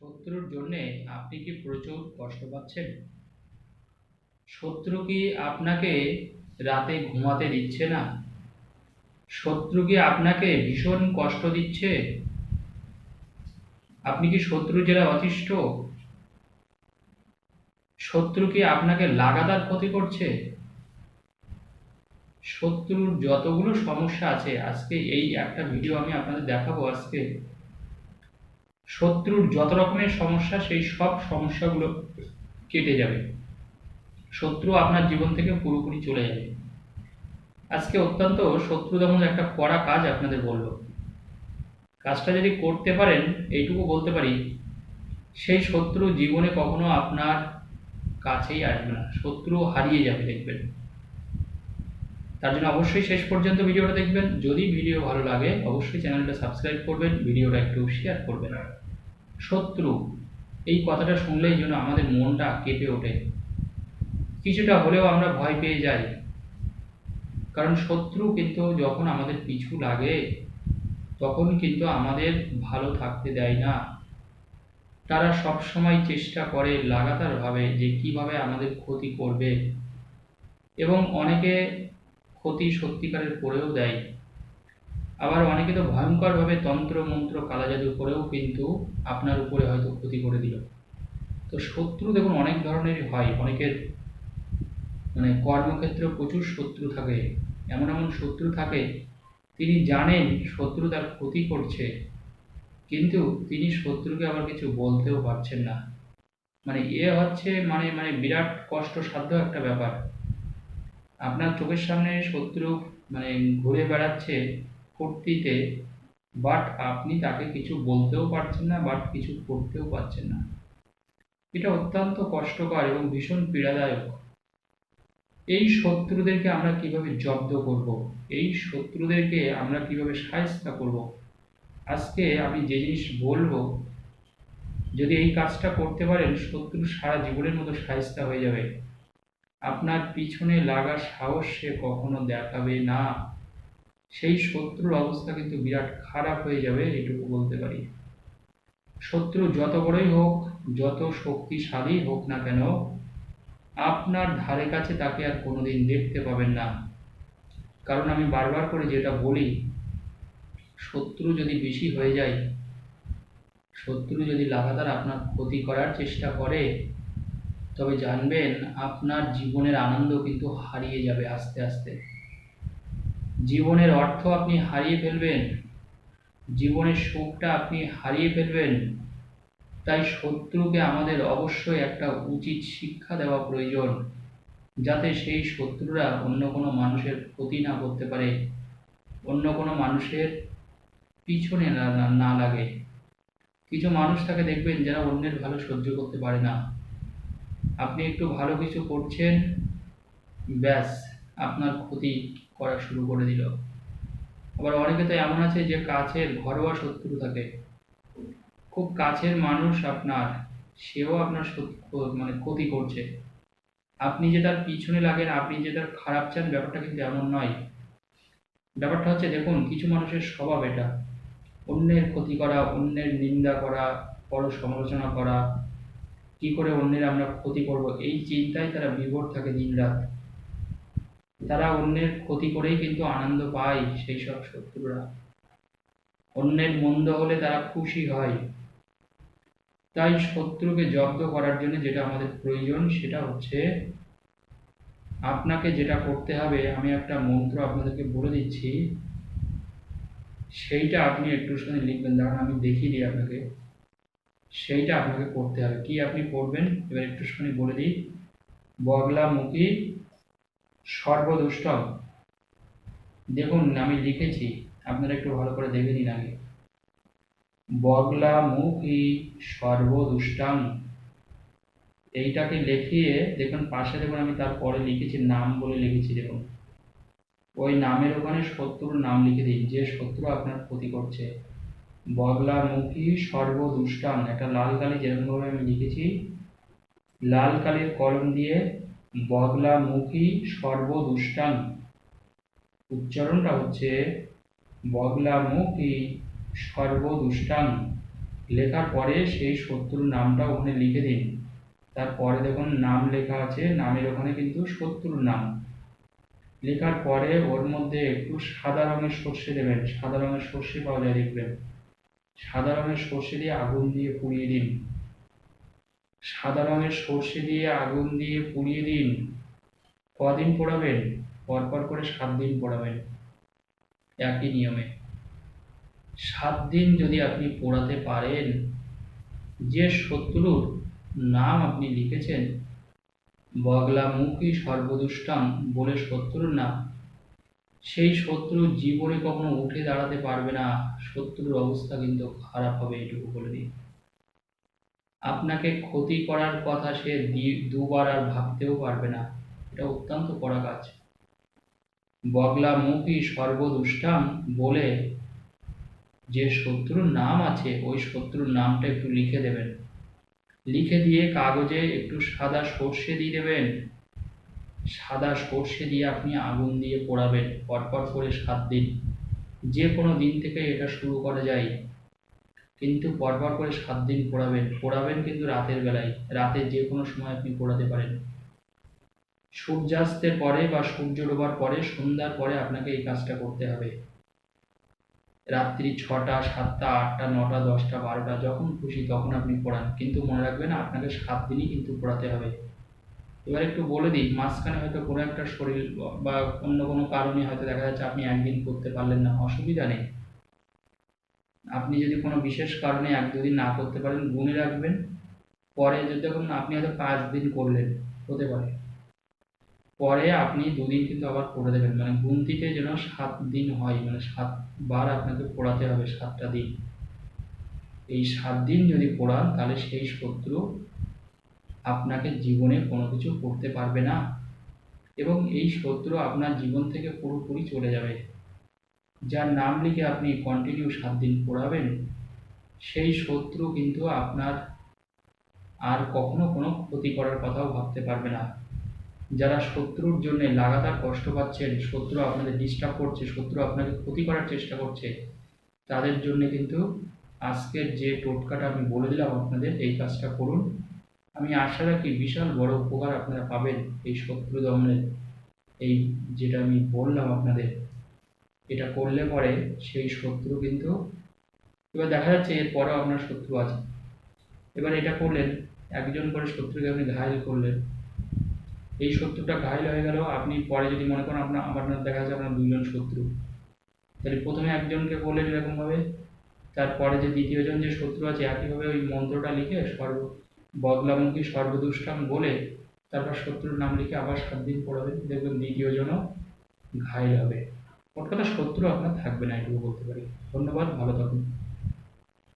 শত্রুর জন্যে আপনি কি প্রচুর কষ্ট পাচ্ছেন? শত্রু কি আপনাকে রাতে ঘুমাতে দিচ্ছে না? শত্রু কি আপনাকে ভীষণ কষ্ট দিচ্ছে? আপনি কি শত্রু জেলা অতিষ্ঠ? শত্রু কি আপনাকে লাগাতার ক্ষতি করছে? শত্রুর যতগুলো সমস্যা আছে, আজকে এই একটা ভিডিও আমি আপনাদের দেখাবো আজকে। শত্রুর যত রকমের সমস্যা, সেই সব সমস্যাগুলো কেটে যাবে। শত্রু আপনার জীবন থেকে পুরোপুরি চলে যাবে। আজকে অত্যন্ত শত্রু দমন একটা কড়া কাজ আপনাদের বলব কাজটা যদি করতে পারেন, এইটুকু বলতে পারি, সেই শত্রু জীবনে কখনো আপনার কাছেই আসবে না। শত্রু হারিয়ে যাবে, দেখবেন। তার জন্য অবশ্যই শেষ পর্যন্ত ভিডিওটা দেখবেন। যদি ভিডিও ভালো লাগে, অবশ্যই চ্যানেলটা সাবস্ক্রাইব করবেন, ভিডিওটা একটু শেয়ার করবেন। শত্রু, এই কথাটা শুনলেই যেন আমাদের মনটা কেঁপে ওঠে। কিছুটা হলেও আমরা ভয় পেয়ে যাই। কারণ শত্রু কিন্তু যখন আমাদের পিছু লাগে, তখন কিন্তু আমাদের ভালো থাকতে দেয় না। তারা সব সময় চেষ্টা করে লাগাতারভাবে যে কীভাবে আমাদের ক্ষতি করবে। এবং অনেকে ক্ষতি সত্যিকারের করেও দেয়। আবার অনেকে তো ভয়ঙ্করভাবে তন্ত্র, মন্ত্র কালা জাদু করেও কিন্তু আপনার উপরে হয়তো ক্ষতি করে দিল। তো শত্রু দেখুন অনেক ধরনেরই হয়। অনেকের মানে কর্মক্ষেত্রে প্রচুর শত্রু থাকে। এমন এমন শত্রু থাকে, তিনি জানেন শত্রু তার ক্ষতি করছে, কিন্তু তিনি শত্রুকে আবার কিছু বলতেও পারছেন না। মানে এ হচ্ছে মানে মানে বিরাট কষ্টসাধ্য একটা ব্যাপার। আপনার চোখের সামনে শত্রু মানে ঘুরে বেড়াচ্ছে কর্তৃতে বাট আপনি তাকে কিছু বলতেও পারছেন না বাট কিছু করতেও পারছেন না। এটা অত্যন্ত কষ্টকর এবং ভীষণ পীড়াদায়ক। এই শত্রুদেরকে আমরা কীভাবে জব্দ করব? এই শত্রুদেরকে আমরা কীভাবে সাহায্য করব? আজকে আমি যে জিনিস বলব, যদি এই কাজটা করতে পারেন শত্রু সারা জীবনের মতো সাহায্য হয়ে যাবে। আপনার পিছনে লাগা সাহস সে কখনো দেখাবে না। সেই শত্রুর অবস্থা কিন্তু বিরাট খারাপ হয়ে যাবে, এটুকু বলতে পারি। শত্রু যত বড়ই হোক, যত শক্তিশালী হোক না কেন, আপনার ধারে কাছে তাকে আর কোনোদিন দেখতে পাবেন না। কারণ আমি বারবার করে যেটা বলি, শত্রু যদি বেশি হয়ে যায়, শত্রু যদি লাগাতার আপনার ক্ষতি করার চেষ্টা করে তবে জানবেন, আপনার জীবনের আনন্দ কিন্তু হারিয়ে যাবে আস্তে আস্তে। জীবনের অর্থ আপনি হারিয়ে ফেলবেন। জীবনের সুখটা আপনি হারিয়ে ফেলবেন। তাই শত্রুকে আমাদের অবশ্যই একটা উচিত শিক্ষা দেওয়া প্রয়োজন, যাতে সেই শত্রুরা অন্য কোনো মানুষের ক্ষতি না করতে পারে, অন্য কোনো মানুষের পিছনে না লাগে। কিছু মানুষ তাকে দেখবেন যারা অন্যের ভালো সহ্য করতে পারে না। আপনি একটু ভালো কিছু করছেন, ব্যাস আপনার ক্ষতি করা শুরু করে দিল। আবার অনেকে তো এমন আছে যে কাছের ঘরোয়া শত্রু থাকে। খুব কাছের মানুষ আপনার, সেও আপনার মানে ক্ষতি করছে। আপনি যে তার পিছনে লাগেন, আপনি যে তার খারাপ চান, ব্যাপারটা কিন্তু এমন নয়। ব্যাপারটা হচ্ছে, দেখুন, কিছু মানুষের স্বভাব এটা। অন্যের ক্ষতি করা, অন্যের নিন্দা করা পর সমালোচনা করা কি করে অন্যের আমরা ক্ষতি করব? এই চিন্তায় তারা বিভোর থাকে দিনরাত। তারা অন্যের ক্ষতি করেই কিন্তু আনন্দ পায় সেই সব শত্রুরা। অন্যের মন্দ হলে তারা খুশি হয়। তাই শত্রুকে জব্দ করার জন্য যেটা আমাদের প্রয়োজন সেটা হচ্ছে, আপনাকে যেটা করতে হবে, আমি একটা মন্ত্র আপনাদেরকে বলে দিচ্ছি। সেইটা আপনি একটু শুনে লিখবেন। দাঁড়ান, আমি দেখিয়ে দিই আপনাকে। সেইটা আপনাকে করতে হবে। কি আপনি করবেন? এবার একটু শুনে বলে দিই। বগলামুখী সর্বদুষ্টম। দেখুন, আমি লিখেছি। আপনারা একটু ভালো করে দেখে নিন আগে। বগলামুখী সর্বদুষ্টাং এইটাকে লিখিয়ে, দেখুন, পাশে দেখুন, আমি তারপরে লিখেছি, নাম বলে লিখেছি, দেখুন। ওই নামের ওখানে শত্রুর নাম লিখে দিন, যে শত্রু আপনার ক্ষতি করছে। বগলামুখী সর্বদুষ্টাং একটা লাল কালি যেরকমভাবে আমি লিখেছি, লাল কালির কলম দিয়ে বগলামুখী সর্বদুষ্টাং উচ্চারণটা হচ্ছে বগলামুখী সর্বদুষ্টাং লেখার পরে সেই শত্রুর নামটা ওখানে লিখে দিন। তারপরে দেখুন নাম লেখা আছে, নামের ওখানে কিন্তু শত্রুর নাম। লেখার পরে ওর মধ্যে একটু সাদা রঙের সর্ষে দেবেন, সাদা রঙের সর্ষে পাওয়া যায় দেখবেন। সাদা রঙের সর্ষে দিয়ে আগুন দিয়ে পুড়িয়ে দিন। সাদা রঙের সর্ষে দিয়ে আগুন দিয়ে পুড়িয়ে দিন। কদিন পোড়াবেন? পরপর করে সাত দিন পোড়াবেন। একই নিয়মে। সাত দিন যদি আপনি পোড়াতে পারেন, যে শত্রুর নাম আপনি লিখেছেন, বগলামুখী সর্বদুষ্টাম বলে শত্রুর নাম সেই শত্রু জীবনে কখনো উঠে দাঁড়াতে পারবে না। শত্রুর অবস্থা কিন্তু খারাপ হবে এটুকু বলে দিই। আপনাকে ক্ষতি করার কথা সে দুবার আর ভাবতেও পারবে না। এটা অত্যন্ত কড়া কাজ। বগলা বগলামুখী সর্বদুষ্টাম বলে যে শত্রুর নাম আছে, ওই শত্রুর নামটা একটু লিখে দেবেন। লিখে দিয়ে কাগজে একটু সাদা সর্ষে দিয়ে দেবেন। সাদা সর্ষে দিয়ে আপনি আগুন দিয়ে পোড়াবেন, পরপর করে সাত দিন। যে কোনো দিন থেকে এটা শুরু করা যায়। কিন্তু পরপর করে সাত দিন পোড়াবেন। পোড়াবেন কিন্তু রাতের বেলায়। রাতে যে কোনো সময় আপনি পোড়াতে পারেন। সূর্যাস্তের পরে বা সূর্য ডোবার পরে, সন্ধ্যার পরে আপনাকে এই কাজটা করতে হবে। রাত্রি ছটা, সাতটা, আটটা, নটা, দশটা, বারোটা, যখন খুশি তখন আপনি পড়ান। কিন্তু মনে রাখবেন, আপনাকে সাত দিনই কিন্তু পড়াতে হবে। এবার একটু বলে দিই, মাঝখানে হয়তো কোনো একটা শরীর বা অন্য কোনো কারণে হয়তো দেখা যাচ্ছে আপনি একদিন করতে পারলেন না, অসুবিধা নেই। আপনি যদি কোনো বিশেষ কারণে এক দুদিন না করতে পারেন, গুনে রাখবেন। পরে যদি দেখুন আপনি হয়তো পাঁচ দিন করলেন, হতে পারে। পরে আপনি দুদিন কিন্তু আবার করে দেবেন মানে গুনতিতে যেন সাত দিন হয় মানে সাতবার আপনাকে পড়াতে হবে সাতটা দিন। এই সাত দিন যদি পড়ান, তাহলে সেই শত্রু আপনাকে জীবনে কোনো কিছু করতে পারবে না। এবং এই শত্রু আপনার জীবন থেকে পুরোপুরি চলে যাবে। যার নাম লিখে আপনি কন্টিনিউ সাত দিন পড়াবেন। সেই শত্রু কিন্তু আপনার আর কখনো কোনো ক্ষতি করার কথাও ভাবতে পারবে না। যারা শত্রুর জন্য লাগাতার কষ্ট পাচ্ছেন, শত্রু আপনাদের ডিস্টার্ব করছে, শত্রু আপনাকে ক্ষতি করার চেষ্টা করছে, তাদের জন্য কিন্তু আজকের যে টোটকাটা আমি বলে দিলাম আপনাদের, এই কাজটা করুন। আমি আশা রাখি বিশাল বড় উপকার আপনারা পাবেন এই শত্রু দমনের। এই যেটা আমি বললাম আপনাদের, এটা করলে পরে সেই শত্রু কিন্তু, এবার দেখা যাচ্ছে এরপরেও আপনার শত্রু আছে। এবার এটা করলেন, একজন করে শত্রুকে আপনি ঘায়ল করলেন। এই শত্রুটা ঘায়ল হয়ে গেল, আপনি পরে যদি মনে করেন আপনার আপনার দেখা যাচ্ছে আপনার দুজন শত্রু। তাহলে প্রথমে একজনকে করলেন এরকমভাবে, তারপরে যে দ্বিতীয়জন যে শত্রু আছে, একইভাবে ওই মন্ত্রটা লিখে সর্ব বদলামুখী সর্বদুষ্টাম বলে তারপর শত্রুর নাম লিখে আবার সাত দিন পড়াবেন দেখবেন দ্বিতীয় জন ঘায়ল হবে। ওর কথা শত্রু আপনার থাকবে না, এটুকু বলতে পারি। ধন্যবাদ, ভালো থাকুন।